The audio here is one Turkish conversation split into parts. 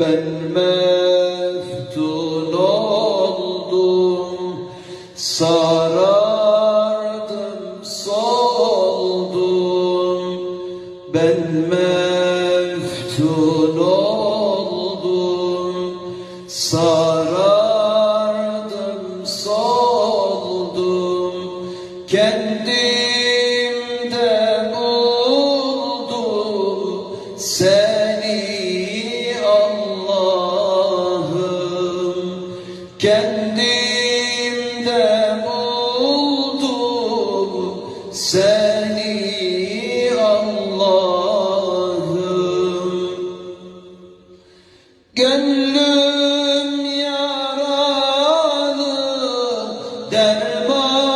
Ben meftun oldum, sarardım, soldum. Ben meftun oldum, sarardım, soldum. Kendim Kalbimde buldum seni Allah'ım. Gönlüm yaralı derman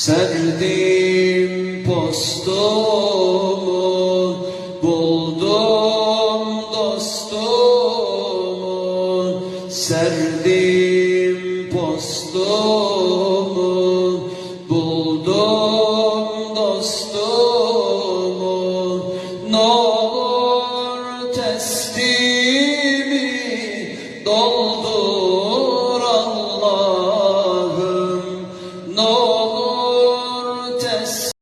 Serdim postumu buldum dostumu. Serdim postumu buldum dostumu. Ne olur teslim